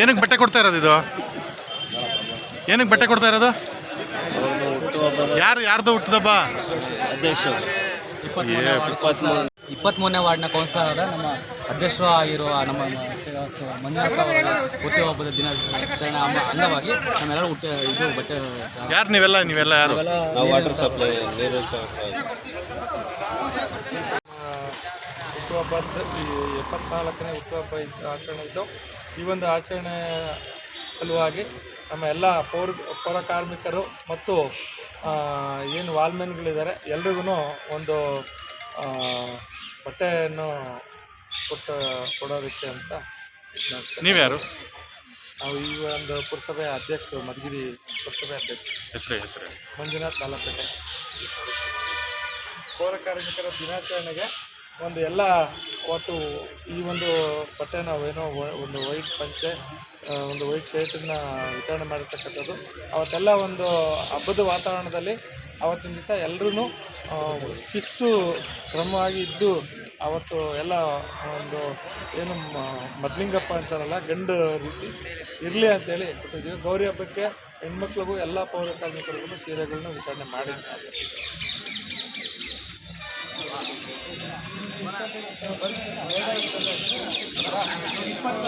ಏನಕ್ಕೆ ಬಟ್ಟೆ ಕೊಡ್ತಾ ಇರೋದು ಇದು? ಏನಕ್ಕೆ ಬಟ್ಟೆ ಕೊಡ್ತಾ ಇರೋದು? ಯಾರು ಯಾರ್ದು ಹುಟ್ಟಿದಬ್ಬ ಇಪ್ಪತ್ತ್ಮೂರನೇ ವಾರ್ಡ್ನ ಕೌನ್ಸಿಲರ್ ನಮ್ಮ ಅಧ್ಯಕ್ಷರು ಆಗಿರುವ ನಮ್ಮ ಮಂಜುನಾಥ ಅವರ ಹುಟ್ಟುಹಬ್ಬದ ದಿನಾಚರಣೆ ಅಂಗ- ಅಂಗವಾಗಿ ನಮ್ಮೆಲ್ಲರೂ ಹುಟ್ಟ ಇದು ಬಟ್ಟೆ ಯಾರು ನೀವೆಲ್ಲ ನೀವೆಲ್ಲ ಯಾರು? ನಾವು ವಾಟರ್ ಸಪ್ಲೈ ನೀರು ಸಪ್ಲೈ ಹುಟ್ಟುಹಬ್ಬದ ಈ ಎಪ್ಪತ್ನಾಲ್ಕನೇ ಹುಟ್ಟುಹಬ್ಬ ಆಚರಣೆ ಇದ್ದು ಈ ಒಂದು ಆಚರಣೆ ಸಲುವಾಗಿ ನಮ್ಮ ಎಲ್ಲ ಪೌರ ಪೌರ ಕಾರ್ಮಿಕರು ಮತ್ತು ಏನು ವಾಲ್ಮೆನ್ಗಳಿದ್ದಾರೆ ಎಲ್ರಿಗೂ ಒಂದು ಬಟ್ಟೆಯನ್ನು ಕೊಟ್ಟು ಕೊಡೋದಕ್ಕೆ ಅಂತ. ನೀವ್ಯಾರು? ನಾವು ಈ ಒಂದು ಪುರಸಭೆ ಅಧ್ಯಕ್ಷರು ಮಧುಗಿರಿ ಪುರಸಭೆ ಅಧ್ಯಕ್ಷರು. ಹೆಸರೇ ಹೆಸರೇ. ಮಂಜುನಾಥ್ ಬಾಲಪೇಟೆ ಪೌರ ಕಾರ್ಮಿಕರ ದಿನಾಚರಣೆಗೆ ಒಂದು ಎಲ್ಲ ಅವತ್ತು ಈ ಒಂದು ಬಟ್ಟೆ ನಾವೇನೋ ಒಂದು ವೈಟ್ ಪಂಚೆ ಒಂದು ವೈಟ್ ಶರ್ಟನ್ನು ವಿತರಣೆ ಮಾಡಿರ್ತಕ್ಕಂಥದ್ದು. ಅವತ್ತೆಲ್ಲ ಒಂದು ಹಬ್ಬದ ವಾತಾವರಣದಲ್ಲಿ ಅವತ್ತಿನ ದಿವಸ ಎಲ್ಲರೂ ಶಿಸ್ತು ಕ್ರಮವಾಗಿ ಇದ್ದು ಅವತ್ತು ಎಲ್ಲ ಒಂದು ಏನು ಮದ್ಲಿಂಗಪ್ಪ ಅಂತಾರಲ್ಲ, ಗಂಡು ರೀತಿ ಇರಲಿ ಅಂತೇಳಿ ಕೊಟ್ಟಿದ್ದೀವಿ ಗೌರಿ ಹಬ್ಬಕ್ಕೆ ಹೆಣ್ಮಕ್ಳಿಗೂ ಎಲ್ಲ ಪೌರ ಕಾರ್ಮಿಕರಿಗೂ ಸೀರೆಗಳನ್ನ ವಿತರಣೆ ಮಾಡಿದ್ದೀವಿ